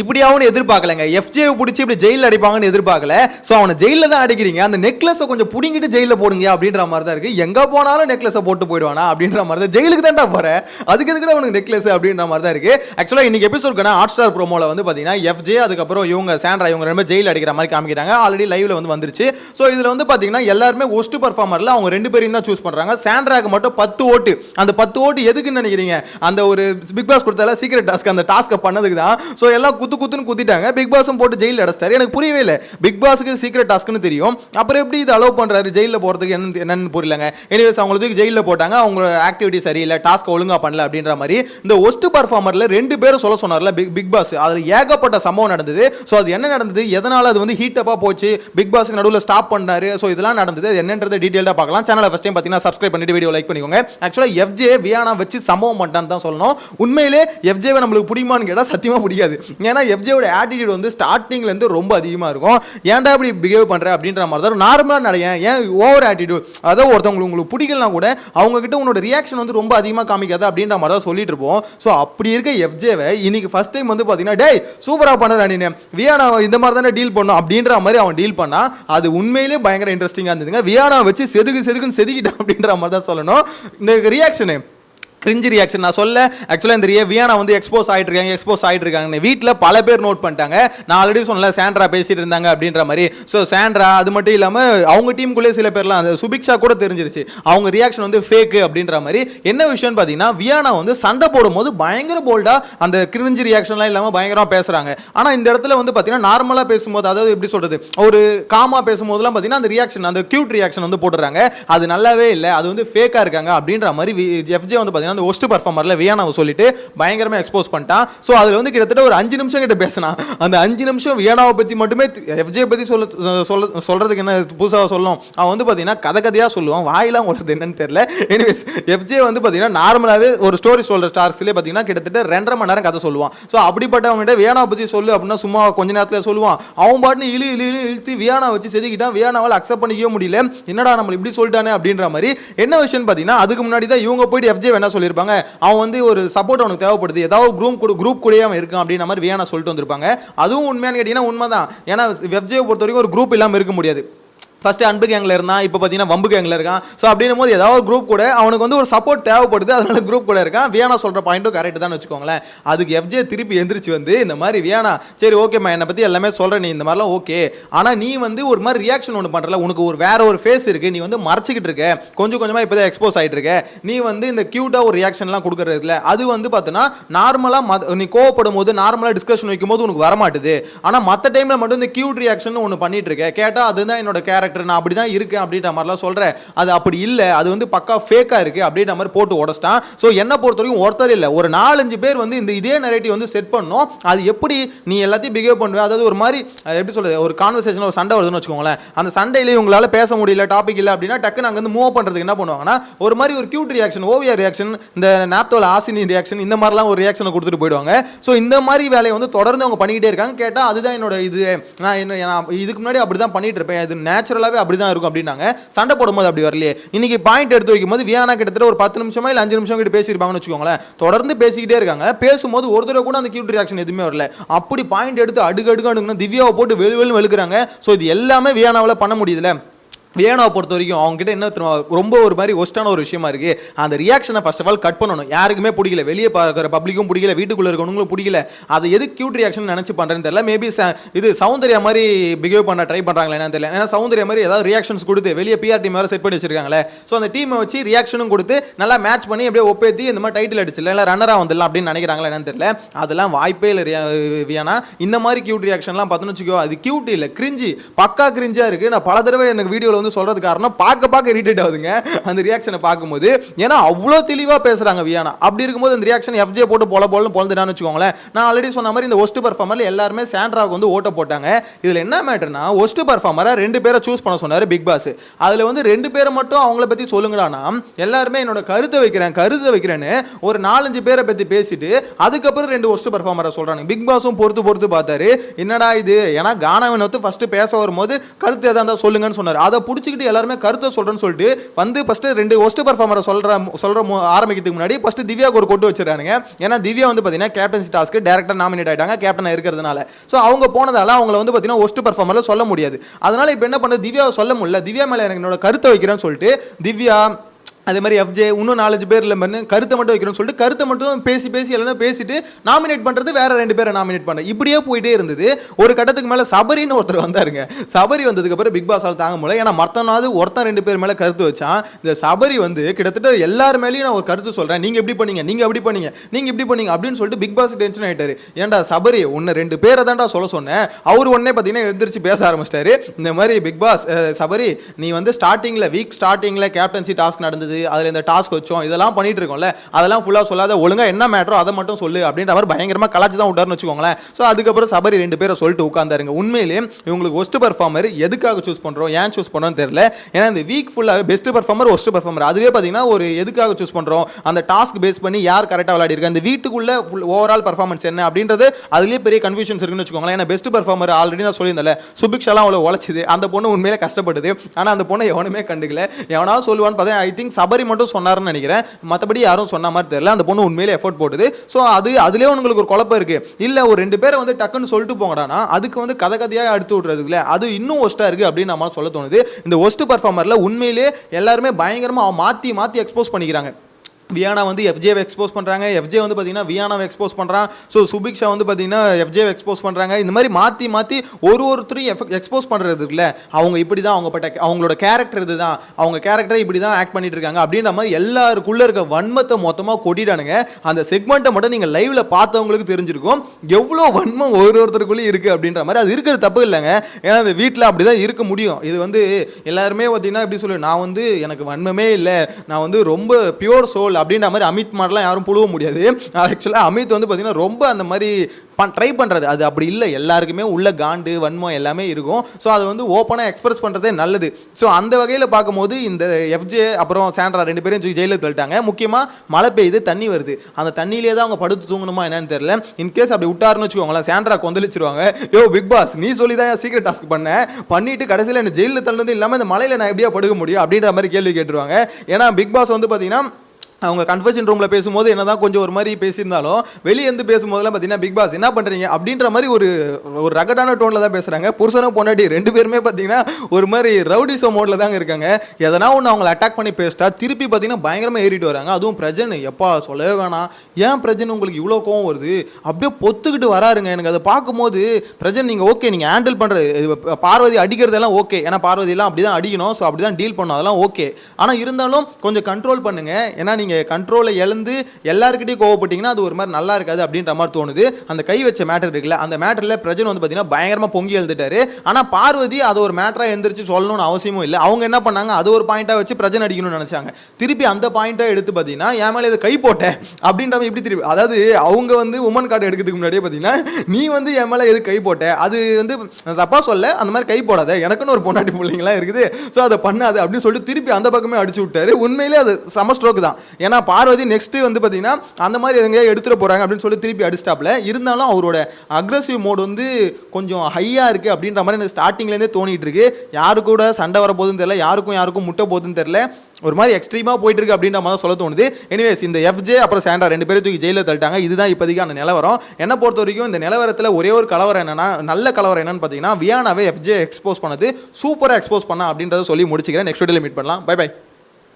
இப்படி அவனு எதிர்பார்க்கலங்க எஃப்ஜே பிடிச்சி இப்படி ஜெயிலில் அடிப்பாங்கன்னு எதிர்பார்க்கல. ஸோ அவனை ஜெயிலில் தான் அடிக்கிறீங்க. அந்த நெக்லஸை கொஞ்சம் பிடிங்கிட்டு ஜெயிலில் போடுங்க அப்படின்ற மாதிரி தான் இருக்கு. எங்கே போனாலும் நெக்லஸை போட்டு போயிடுவானா அப்படின்ற மாதிரி தான் ஜெயிலுக்கு தான்டா போகிறேன் அதுக்கு எதுக்கு அவனுக்கு நெக்லஸ் அப்படின்ற மாதிரி தான் இருக்கு. ஆக்சுவலாக இன்னைக்கு எபிசோட்க்கான ஹாட் ஸ்டார் ப்ரோமோவில் வந்து பார்த்தீங்கன்னா எஃப்ஜே அதுக்கப்புறம் இவங்க சாண்ட்ரா இவங்க ரெண்டு ஜெயில் அடிக்கிற மாதிரி காமிக்கிறாங்க. ஆல்ரெடி லைவில் வந்து வந்துருச்சு. ஸோ இதில் வந்து பார்த்தீங்கன்னா எல்லாருமே ஒஸ்ட் பர்ஃபார்மரில் அவங்க ரெண்டு பேரையும் தான் சூஸ் பண்ணுறாங்க சாண்ட்ராக்கு மட்டும் பத்து ஓட்டு. அந்த பத்து ஓட்டு எதுக்குன்னு நினைக்கிறீங்க? அந்த ஒரு பிக் பாஸ் கொடுத்தால சீக்கிரட் டாஸ்க் அந்த டாஸ்க்கை பண்ணதுக்கு தான். ஸோ எல்லாம் குத்து குத்துன்னு குத்திட்டாங்க. பிக் பாஸும் போட்டு ஜெயிலில் அடைச்சிட்டாரு. எனக்கு புரியவே இல்லை. பிக் பாஸுக்கு சீக்கிரட் டாஸ்க்னு தெரியும். அப்புறம் எப்படி இது அலோவ் பண்ணுறாரு ஜெயிலில் போகிறதுக்கு என்ன என்னன்னு புரியலங்க. எனிவேஸ் அவங்களுக்கு ஜெயிலில் போட்டாங்க. அவங்க ஆக்டிவிட்டி சரியில்லை. டாஸ்க் ஒழுங்காக பண்ணல அப்படின்ற மாதிரி இந்த ஒஸ்ட் பர்ஃபார்மரில் ரெண்டு பேரும் சொல்ல சொன்னார்ல பிக் பிக் பாஸ் அதில் ஏகப்பட்ட சம்பவம் நடந்தது. ஸோ அது என்ன நடந்தது? எதனால் அது வந்து ஹீட்டப்பாக போச்சு? பிக் பாஸ்க்கு நடுவில் ஸ்டாப் பண்ணாரு. ஸோ இதெல்லாம் நடந்தது. அது என்னன்றதை டீட்டெயிலாக பார்க்கலாம். சேனலை ஃபஸ்ட் டைம் பார்த்தீங்கன்னா சப்ஸ்கிரைப் பண்ணிட்டு வீடியோ லைக் பண்ணிக்கோங்க. ஆக்சுவலாக எஃப்ஜே வியானா வச்சு சம்பவம் பண்ணிட்டான்னு தான் சொல்லணும். உண்மையிலே எஃப்ஜேவை நம்மளுக்கு பிடிக்குமான்னு கேட்டால் சத்தியமாக பிடிக்காது. ஏன்னா எஃப்ஜேவோட ஆட்டிடியூட் வந்து ஸ்டார்டிங்லேருந்து ரொம்ப அதிகமாக இருக்கும். ஏன்டா இப்படி பிஹேவ் பண்ணுற அப்படின்ற மாதிரி தான் நார்மலாக நடையேன் ஏன் ஓவர் ஆட்டிடியூட் அதாவது ஒருத்தவங்களுக்கு உங்களுக்கு பிடிக்கலனா கூட அவங்கக்கிட்ட உன்னோட ரியாக்ஷன் வந்து ரொம்ப அதிகமாக காமிக்காது அப்படின்ற மாதிரி தான் சொல்லிட்டு இருப்போம். ஸோ அப்படி இருக்க எஃப்ஜேவை இன்னைக்கு ஃபர்ஸ்ட் டைம் வந்து பார்த்தீங்கன்னா டேய் சூப்பராக பண்ணுற நீ வியானா இந்த மாதிரி தானே டீல் பண்ணும். அப்படின்ற மாதிரி அவன் டீல் பண்ணால் அது உண்மையிலே பயங்கர இன்ட்ரெஸ்டிங்காக இருந்ததுங்க. வியானா வச்சு செதுக்கு செதுக்குன்னு செதுக்கிட்டான் அப்படின்ற மாதிரி தான் சொல்லணும். இந்த ரியாக்ஷனு கிரிஞ்சி ரியாக்ஷன் நான் சொல்ல ஆக்சுவலாக இந்த ரியா வியானா வந்து எக்ஸ்போஸ் ஆகிட்டு இருக்காங்க எக்ஸ்போஸ் ஆகிட்டு இருக்காங்க வீட்டில் பல பேர் நோட் பண்ணிட்டாங்க. நான் ஆல்ரெடி சொன்னல சாண்ட்ரா பேசிட்டு இருந்தாங்க அப்படின்ற மாதிரி. ஸோ சாண்ட்ரா அது மட்டும் இல்லாமல் அவங்க டீமுக்குள்ளே சில பேர்லாம் அந்த சுபிக்ஷா கூட தெரிஞ்சிருச்சு. அவங்க ரியாக்ஷன் வந்து ஃபேக்கு அப்படின்ற மாதிரி. என்ன விஷயம்னு பார்த்தீங்கன்னா வியானா வந்து சண்டை போடும்போது பயங்கர போல்டாக அந்த கிரிஞ்சி ரியாக்ஷன்லாம் இல்லாமல் பயங்கரமாக பேசுகிறாங்க ஆனால் இந்த இடத்துல வந்து பார்த்தீங்கன்னா நார்மலாக பேசும்போது அதாவது எப்படி சொல்கிறது ஒரு காமா பேசும்போதெல்லாம் பார்த்தீங்கன்னா அந்த ரியாக்ஷன் அந்த கியூட் ரியாக்ஷன் வந்து போட்டுறாங்க. அது நல்லாவே இல்லை அது வந்து ஃபேக்காக இருக்காங்க அப்படின்ற மாதிரி எஃப்ஜே வந்து பார்த்தீங்கன்னா அந்த ஒஸ்ட் பர்ஃபார்மரில் வியானாவை சொல்லிட்டு பயங்கரமாக எக்ஸ்போஸ் பண்ணிட்டான். ஸோ அதில் வந்து கிட்டத்தட்ட ஒரு அஞ்சு நிமிஷம் கிட்ட பேசினான். அந்த அஞ்சு நிமிஷம் வியானாவை பற்றி மட்டுமே எஃப்ஜே பற்றி சொல்ல சொல்ல சொல்கிறதுக்கு என்ன புதுசாக சொல்லும்? அவன் வந்து பார்த்தீங்கன்னா கதை கதையாக சொல்லுவான். வாயிலாம் உங்களுக்கு என்னன்னு தெரியல. எனிவேஸ் எஃப்ஜே வந்து பார்த்தீங்கன்னா நார்மலாகவே ஒரு ஸ்டோரி சொல்கிற ஸ்டார்ஸ்லேயே பார்த்தீங்கன்னா கிட்டத்தட்ட ரெண்டரை மணி நேரம் கதை சொல்லுவான். ஸோ அப்படிப்பட்டவங்ககிட்ட வியானாவை பற்றி சொல்லு அப்படின்னா சும்மா கொஞ்ச நேரத்தில் சொல்லுவான். அவன் பாட்டுன்னு இழு இழு இழுத்து வியானா வச்சு செதுக்கிட்டான். வியானாவால் அக்செப்ட் பண்ணிக்கவே முடியல. என்னடா நம்ம இப்படி சொல்லிட்டானே அப்படின்ற மாதிரி. என்ன விஷயம் பார்த்தீங்கன்னா அதுக்கு முன்னாடி தான் இவங்க போயிட்டு எஃப்ஜே வேணா சொல்லியிருப்பாங்க. அவன் வந்து ஒரு சப்போர்ட் அவனுக்கு தேவைப்படுது. ஏதாவது குரூப் கூட குரூப் கூடயே அவன் இருக்கான் அப்படின்ற மாதிரி வியானா சொல்லிட்டு வந்திருப்பாங்க. அதுவும் உண்மையானு கேட்டிங்கன்னா உண்மை தான் ஏன்னா வெப்ஜே பொறுத்த வரைக்கும் ஒரு குரூப் இல்லாமல் இருக்க முடியாது. ஃபஸ்ட்டு அன்பு கேங்கில் இருந்தான் இப்போ பார்த்தீங்கன்னா வம்பு கேங்கில் இருக்கான். ஸோ அப்படின்னும் போது ஏதாவது ஒரு குரூப் கூட அவனுக்கு வந்து ஒரு சப்போர்ட் தேவைப்படுது அதனால குரூப் கூட இருக்கான். வியானா சொல்கிற பாயிண்ட்டும் கரெக்ட் தான் வச்சுக்கோங்களேன். அதுக்கு எஃப்ஜே திருப்பி எந்திரிச்சு வந்து இந்த மாதிரி வியானா சரி ஓகேம்மா என்னை பற்றி எல்லாமே சொல்கிறேன் நீ இந்த மாதிரிலாம் ஓகே ஆனால் நீ வந்து ஒரு மாதிரி ரியாக்ஷன் ஒன்று பண்ணுறல உனக்கு ஒரு வேற ஒரு ஃபேஸ் இருக்குது நீ வந்து மறைச்சிக்கிட்டு இருக்க. கொஞ்சம் கொஞ்சமாக இப்போ தான் எக்ஸ்போஸ் ஆகிட்டு இருக்க. நீ வந்து இந்த க்யூட்டாக ஒரு ரியாக்ஷன்லாம் கொடுக்குறதுல அது வந்து பார்த்தோன்னா நார்மலாக நீ கோவப்படும் போது நார்மலாக டிஸ்கஷன் வைக்கும்போது உனக்கு வரமாட்டுது. ஆனால் மற்ற டைமில் மட்டும் இந்த க்யூட் ரியாக்ஷன் ஒன்று பண்ணிட்டு இருக்க. கேட்டால் அதுதான் என்னோட கேரக்டர் நான் அப்படி தான் இருக்கேன் அப்படின்ற மாதிரிலாம் சொல்கிறேன் அது அப்படி இல்லை. அது வந்து பக்கா ஃபேக்காக இருக்குது அப்படின்ற மாதிரி போட்டு உடச்சிட்டான். ஸோ என்னை பொறுத்த வரைக்கும் ஒருத்தர் இல்லை. ஒரு நாலஞ்சு பேர் வந்து இந்த இதே நரேட்டிவ் வந்து செட் பண்ணோம் அது எப்படி நீ எல்லாத்தையும் பிஹேவ் பண்ணுவேன் அதாவது ஒரு மாதிரி எப்படி சொல்கிறது ஒரு கான்வர்சேஷன் ஒரு சண்டை வருதுன்னு வச்சுக்கோங்களேன். அந்த சண்டையிலே உங்களால் பேச முடியல டாபிக் இல்லை அப்படின்னா டக்குன்னு அங்கேருந்து மூவ் பண்ணுறதுக்கு என்ன பண்ணுவாங்கன்னா ஒரு மாதிரி ஒரு கியூட் ரியாக்ஷன் ஓவியா ரியாக்ஷன் இந்த நாப்தோல ஆசினி ரியாக்ஷன் இந்த மாதிரிலாம் ஒரு ரியாக்ஷனை கொடுத்துட்டு போயிடுவாங்க. ஸோ இந்த மாதிரி வேலையை வந்து தொடர்ந்து அவங்க பண்ணிக்கிட்டே இருக்காங்க. கேட்டால் அதுதான் என்னோட இது. நான் என்ன இதுக்கு முன்னாடி அப்படி தான் பண்ணிட்டு இருப்பேன். இது ஜென்ரலாகவே அப்படி தான் இருக்கும் அப்படின்னாங்க. சண்டை போடும்போது அப்படி வரலையே. இன்னைக்கு பாயிண்ட் எடுத்து வைக்கும்போது வியானா கிட்டத்தட்ட ஒரு பத்து நிமிஷமா இல்லை அஞ்சு நிமிஷம் கிட்ட பேசியிருப்பாங்கன்னு வச்சுக்கோங்களேன். தொடர்ந்து பேசிக்கிட்டே இருக்காங்க. பேசும்போது ஒரு தடவை கூட அந்த கியூட் ரியாக்ஷன் எதுவுமே வரல. அப்படி பாயிண்ட் எடுத்து அடுக்கு அடுக்கு அடுக்குன்னு திவ்யாவை போட்டு வெளு வெளு வெளுக்கிறாங்க. ஸோ இது எல்லாமே வியானாவில் பண்ண முடியுதுல வியானாவை பொறுத்த வரைக்கும் அவங்ககிட்ட என்ன ரொம்ப ஒரு மாதிரி ஒஸ்டான ஒரு விஷயமா இருக்கு. அந்த ரியாக்ஷனை ஃபர்ஸ்ட் ஆஃப் ஆல் கட் பண்ணணும். யாருக்குமே பிடிக்கல. வெளியே பார்க்குற பப்ளிக்கும் பிடிக்கல. வீட்டுக்குள்ள இருக்கவங்களும் பிடிக்கல. அது எது கியூட் ரியாக்ஷன் நினச்சி பண்ணுறேன்னு தெரியல. மேபி இது சௌந்தர்யா மாதிரி பிஹேவ் பண்ண ட்ரை பண்ணுறாங்களே என்னன்னு தெரியல. ஏன்னா சௌந்தர்யா மாதிரி ஏதாவது ரியாக்ஷன்ஸ் கொடுத்து வெளியே பிஆர் டீம் வேறு செட் பண்ணி வச்சிருக்காங்களே. ஸோ அந்த டீமை வச்சு ரியாக்ஷனும் கொடுத்து நல்லா மேட்ச் பண்ணி அப்படியே ஒப்பேத்தி இந்த மாதிரி டைட்டில் அடிச்சிடல இல்லை ரன்னராக வந்துடலாம் அப்படின்னு நினைக்கிறாங்களா என்னன்னு தெரியல. அதெல்லாம் வாய்ப்பே இல்லை ரியா வியானா இந்த மாதிரி கியூட் ரியாக்ஷன்லாம் பார்த்தோன்னு வச்சுக்கோ அது கியூட் இல்லை கிரிஞ்சி பக்கா கிரிஞ்சாக இருக்குது நான் பல தடவை எனக்கு வீடியோவில் வந்து சொல்கிறது காரணம் பார்க்க பார்க்க இரிட்டேட் ஆகுதுங்க. அந்த ரியாக்ஷனை பார்க்கும்போது ஏன்னா அவ்வளோ தெளிவாக பேசுகிறாங்க வியானா. அப்படி இருக்கும்போது அந்த ரியாக்ஷன் எஃப்ஜே போட்டு போல போலன்னு பொழுதுட்டான்னு வச்சுக்கோங்களேன். நான் ஆல்ரெடி சொன்ன மாதிரி இந்த ஒஸ்ட் பர்ஃபார்மரில் எல்லாருமே சாண்ட்ராவுக்கு வந்து ஓட்ட போட்டாங்க. இதில் என்ன மேட்டர்னா ஒஸ்ட் பர்ஃபார்மரை ரெண்டு பேரை சூஸ் பண்ண சொன்னார் பிக் பாஸ் அதில் வந்து ரெண்டு பேரை மட்டும் அவங்கள பற்றி சொல்லுங்கடானா எல்லாருமே என்னோட கருத்தை வைக்கிறேன் கருத்தை வைக்கிறேன்னு ஒரு நாலஞ்சு பேரை பற்றி பேசிட்டு அதுக்கப்புறம் ரெண்டு ஒஸ்ட் பர்ஃபார்மரை சொல்கிறாங்க பிக் பாஸும் பொறுத்து பொறுத்து பார்த்தாரு. என்னடா இது? ஏன்னா கானாவின் வந்து ஃபஸ்ட்டு பேச வரும்போது கருத்து எதாக இருந்தால் சொல்லுங்கன்னு சொன்னார். அதை பிடிச்சிக்கிட்டு எல்லாருமே கருத்தை சொல்கிறேன்னு சொல்லிட்டு வந்து ஃபஸ்ட்டு ரெண்டு ஒஸ்ட் பர்ஃபார்மரை சொல்கிற சொல்கிற ஆரம்பிக்கிறதுக்கு முன்னாடி ஃபஸ்ட்டு திவ்யாவுக்கு ஒரு கொட்டு வச்சிருக்கானுங்க ஏன்னா திவ்யா வந்து பார்த்தீங்கன்னா கேப்டன்சி டாஸ்க்கு டேரக்டாக நாமினேட் ஆகிட்டாங்க கேப்டனாக இருக்கிறதுனால. ஸோ அவங்க போனதால அவங்கள வந்து பார்த்தீங்கன்னா ஒஸ்ட் பர்ஃபார்மரில் சொல்ல முடியாது. அதனால் இப்போ என்ன பண்ணுறது திவ்யாவை சொல்ல முடியல. திவ்யா மேலே எனக்கு என்னோட கருத்தை வைக்கிறேன்னு சொல்லிட்டு திவ்யா அதே மாதிரி எஃப்ஜே இன்னும் நாலஞ்சு பேர் இல்லை பண்ணு கருத்தை மட்டும் வைக்கணும்னு சொல்லிட்டு கருத்தை மட்டும் பேசி பேசி எல்லாம் பேசிட்டு நாமினேட் பண்ணுறது வேற ரெண்டு பேரை நாமினேட் பண்ண. இப்படியே போயிட்டே இருந்தது. ஒரு கட்டத்துக்கு மேலே சபரின்னு ஒருத்தர் வந்தாருங்க. சபரி வந்ததுக்கப்புறம் பிக் பிக் பாஸால் தாங்க முடியல. ஏன்னா மற்றனாவது ஒருத்தன் ரெண்டு பேர் மேலே கருத்து வச்சான். இந்த சபரி வந்து கிட்டத்தட்ட எல்லார் மேலேயும் நான் ஒரு கருத்து சொல்கிறேன் நீங்கள் எப்படி பண்ணீங்க நீங்கள் அப்படி பண்ணீங்க நீங்கள் இப்படி பண்ணீங்க அப்படின்னு சொல்லிட்டு பிக் பாஸ் டென்ஷன் ஆகிட்டாரு ஏன்டா சபரி உன்னை ரெண்டு பேரை தான்டா சொல்ல சொன்னேன். அவர் உடனே பார்த்தீங்கன்னா எழுந்திரிச்சு பேச ஆரம்பிச்சிட்டாரு. இந்த மாதிரி பிக் பாஸ் சபரி நீ வந்து ஸ்டார்டிங்கில் வீக் ஸ்டார்டிங்கில் கேப்டன்சி டாஸ்க் நடந்தது அதில் இந்த டாஸ்க் வச்சோம் இதெல்லாம் பண்ணிட்டு இருக்கோம்ல அதெல்லாம் ஃபுல்லாக சொல்லாத ஒழுங்காக என்ன மேட்டரோ அதை மட்டும் சொல்லு அப்படின்ற மாதிரி பயங்கரமாக கலாச்சி தான் விட்டார்னு வச்சுக்கோங்களேன். ஸோ அதுக்கப்புறம் சபரி ரெண்டு பேரை சொல்லிட்டு உட்காந்தாருங்க உண்மையிலேயே இவங்களுக்கு ஒஸ்ட் பர்ஃபார்மர் எதுக்காக சூஸ் பண்ணுறோம் ஏன் சூஸ் பண்ணுறோம் தெரியல. ஏன்னா இந்த வீக் ஃபுல்லாகவே பெஸ்ட் பர்ஃபார்மர் ஒஸ்ட் பர்ஃபார்மர் அதுவே பார்த்தீங்கன்னா ஒரு எதுக்காக சூஸ் பண்ணுறோம் அந்த டாஸ்க் பேஸ் பண்ணி யார் கரெக்டாக விளையாடிருக்கா இந்த வீட்டுக்குள்ள ஃபுல் ஓவரால் பர்ஃபார்மன்ஸ் என்ன அப்படின்றது அதுலேயே பெரிய கன்ஃபியூஷன்ஸ் இருக்குன்னு வச்சுக்கோங்களேன். ஏன்னா பெஸ்ட் பர்ஃபார்மர் ஆல்ரெடி நான் சொல்லியிருந்தேன் சுபிக்ஷாலாம் அவ்வளோ உழைச்சிது. அந்த பொண்ணு உண்மையிலே கஷ்டப்படுது ஆனால் அந்த பொண்ணை எவனுமே கண்டுக்கல. எவனாவது சொல்லுவான்னு பார்த்தா ஐ திங்க் சபரி மட்டும் சொன்னாருன்னு நினைக்கிறேன். மற்றபடி யாரும் சொன்ன மாதிரி தெரியல. அந்த பொண்ணு உண்மையிலே எஃபோர்ட் போடுது ஸோ அது அதுலேயே உங்களுக்கு ஒரு குழப்பம் இருக்குது இல்லை ஒரு ரெண்டு பேரை வந்து டக்குன்னு சொல்லிட்டு போங்கடானா அதுக்கு வந்து கதை கதையாக எடுத்து விட்றதுக்குல அது இன்னும் ஒஸ்ட்டாக இருக்குது அப்படின்னு நம்ம சொல்ல தோணுது. இந்த ஒஸ்ட் பர்ஃபார்மரில் உண்மையிலே எல்லாருமே பயங்கரமாக மாற்றி மாற்றி எக்ஸ்போஸ் பண்ணிக்கிறாங்க. வியானா வந்து எஃப்ஜேவை எக்ஸ்போஸ் பண்ணுறாங்க எஃப்ஜே வந்து பார்த்தீங்கன்னா வியானாவை எக்ஸ்போஸ் பண்ணுறான் ஸோ சுபிக்ஷா வந்து பார்த்தீங்கன்னா எஃப்ஜேவை எக்ஸ்போஸ் பண்ணுறாங்க இந்த மாதிரி மாற்றி மாற்றி ஒரு ஒருத்தரையும் எக்ஸ்போஸ் பண்ணுறது இல்லை அவங்க இப்படி தான் அவங்க பட்ட அவங்களோட கேரக்டர் இதுதான். அவங்க கேரக்டரை இப்படி தான் ஆக்ட் பண்ணிட்டு இருக்காங்க. அப்படின்ற மாதிரி எல்லாருக்குள்ளே இருக்க வன்மத்தை மொத்தமாக கொட்டிட்டானுங்க. அந்த செக்மெண்ட்டை மட்டும் நீங்கள் லைவில் பார்த்தவங்களுக்கு தெரிஞ்சிருக்கும். எவ்வளோ வன்மம் ஒரு ஒருத்தருக்குள்ளேயும் இருக்குது அப்படின்ற மாதிரி. அது இருக்கிறது தப்பு இல்லைங்க. ஏன்னா அந்த வீட்டில் அப்படி தான் இருக்க முடியும். இது வந்து எல்லாருமே பார்த்தீங்கன்னா எப்படி சொல்லு நான் வந்து எனக்கு வன்மமே இல்லை. நான் வந்து ரொம்ப பியூர் சோல் அப்படின்ற மாதிரி அமித் மாதிரிலாம் யாரும் புழுவ முடியாது. ஆக்சுவலாக அமித் வந்து பார்த்தீங்கன்னா ரொம்ப அந்த மாதிரி பண் ட்ரை பண்ணுறாரு அது அப்படி இல்லை. எல்லாருக்குமே உள்ள காண்டு வன்மம் எல்லாமே இருக்கும். ஸோ அதை வந்து ஓப்பனாக எக்ஸ்பிரஸ் பண்ணுறதே நல்லது. ஸோ அந்த வகையில் பார்க்கும்போது இந்த எஃப்ஜே அப்புறம் சாண்ட்ரா ரெண்டு பேரும் ஜெயிலில் தள்ளிட்டாங்க. முக்கியமாக மழை பெய்யுது தண்ணி வருது. அந்த தண்ணியிலே தான் அவங்க படுத்து தூங்கணுமா என்னன்னு தெரியல. இன்கேஸ் அப்படி விட்டாருன்னு வச்சுக்கோங்களேன் சாண்ட்ரா கொந்தளிச்சிருவாங்க. யோ பிக் பாஸ் நீ சொல்லி தான் சீக்கிரம் டாஸ்க் பண்ணேன் பண்ணிட்டு கடைசியில் என்ன ஜெயிலில் தள்ளினது இல்லாமல் இந்த மலையில் நான் எப்படியா படுக்க முடியும்? அப்படின்ற மாதிரி கேள்வி கேட்டுருவாங்க. ஏன்னா பிக் பாஸ் வந்து பார்த்தீங்கன்னா அவங்க கன்ஃபர்ஷன் ரூமில் பேசும்போது என்ன தான் கொஞ்சம் ஒரு மாதிரி பேசியிருந்தாலும் வெளியே இருந்து பேசும்போதெல்லாம் பார்த்தீங்கன்னா பிக் பாஸ் என்ன பண்ணுறீங்க அப்படின்ற மாதிரி ஒரு ஒரு ரகடான டோனில் தான் பேசுகிறாங்க புருஷனும் பொண்டாட்டி ரெண்டு பேருமே பார்த்தீங்கன்னா ஒரு மாதிரி ரவுடிசோ மோடில் தாங்க இருக்காங்க. எதனா ஒன்று அவங்கள அட்டாக் பண்ணி பேசிட்டா திருப்பி பார்த்தீங்கன்னா பயங்கரமாக ஏறிட்டு வராங்க. அதுவும் பிரஜன் எப்பா சொல்லவே வேணாம். ஏன் பிரஜன் உங்களுக்கு இவ்வளோ கோவம் வருது? அப்படியே பொத்துக்கிட்டு வராருங்க. எனக்கு அதை பார்க்கும்போது பிரஜன் நீங்கள் ஓகே நீங்கள் ஹேண்டில் பண்ணுறது பார்வதி அடிக்கிறதெல்லாம் ஓகே ஏன்னா பார்வதியெல்லாம் அப்படி தான் அடிக்கணும். ஸோ அப்படி தான் டீல் பண்ணணும் அதெல்லாம் ஓகே ஆனால் இருந்தாலும் கொஞ்சம் கண்ட்ரோல் பண்ணுங்கள் ஏன்னா நீங்கள் கண்ட்ரோலை இழந்து எல்லாருக்கிட்டையும் கோவப்பட்டீங்கன்னா அது ஒரு மாதிரி நல்லா இருக்காது அப்படின்ற மாதிரி தோணுது. அந்த கை வச்ச மேட்டர் இருக்குல்ல அந்த மேட்டரில் பிரஜன் வந்து பார்த்தீங்கன்னா பயங்கரமாக பொங்கி எழுந்துட்டாரு. ஆனால் பார்வதி அதை ஒரு மேட்டராக எந்திரிச்சு சொல்லணும்னு அவசியமும் இல்லை. அவங்க என்ன பண்ணாங்க அது ஒரு பாயிண்ட்டாக வச்சு பிரஜன் அடிக்கணும்னு நினச்சாங்க. திருப்பி அந்த பாயிண்ட்டாக எடுத்து பார்த்தீங்கன்னா என் மேலே இது கை போட்டேன் அப்படின்ற எப்படி திருப்பி அதாவது அவங்க வந்து உமன் கார்டு எடுக்கிறதுக்கு முன்னாடியே பார்த்தீங்கன்னா நீ வந்து என் மேலே எது கை போட்ட? அது வந்து தப்பாக சொல்ல அந்த மாதிரி கை போடாத. எனக்குன்னு ஒரு பொண்டாட்டி பிள்ளைங்களாம் இருக்குது. ஸோ அதை பண்ணாது அப்படின்னு சொல்லிட்டு திருப்பி அந்த பக்கமே அடிச்சு விட்டாரு. உண்மையிலே அது சம ஸ்ட்ரோக் தான். ஏன்னா பார்வதி நெக்ஸ்ட்டு வந்து பார்த்தீங்கன்னா அந்த மாதிரி எதுங்க எடுத்துகிட்டு போகிறாங்க அப்படின்னு சொல்லி திருப்பி அடிச்சிட்டாப்ல இருந்தாலும் அவரோட அக்ரஸிவ் மோட் வந்து கொஞ்சம் ஹையாக இருக்கு அப்படின்ற மாதிரி எனக்கு ஸ்டார்டிங்லேருந்தே தோணிகிட்டு இருக்கு. யாரு கூட சண்டை வர போகுதுன்னு தெரில யாருக்கும் யாருக்கும் முட்டை போதுன்னு தெரில ஒரு மாதிரி எக்ஸ்ட்ரீமாக போயிட்டு இருக்கு அப்படின்ற மாதிரி சொல்ல தோணுது. எனிவேஸ் இந்த எஃப்ஜே அப்புறம் சாண்டா ரெண்டு பேரும் தூக்கி ஜெயிலில் தள்ளிட்டாங்க. இதுதான் இப்போதைக்கான நிலவரம். என்ன பொறுத்த வரைக்கும் இந்த நிலவரத்தில் ஒரே ஒரு கலவரம் என்னன்னா நல்ல கலவரம் என்னன்னு பார்த்தீங்கன்னா வியானாவே எஃப்ஜே எக்ஸ்போஸ் பண்ணது. சூப்பராக எக்ஸ்போஸ் பண்ணா அப்படின்றத சொல்லி முடிச்சுக்கிறேன். நெக்ஸ்ட் வீடியோவில் மீட் பண்ணலாம். By by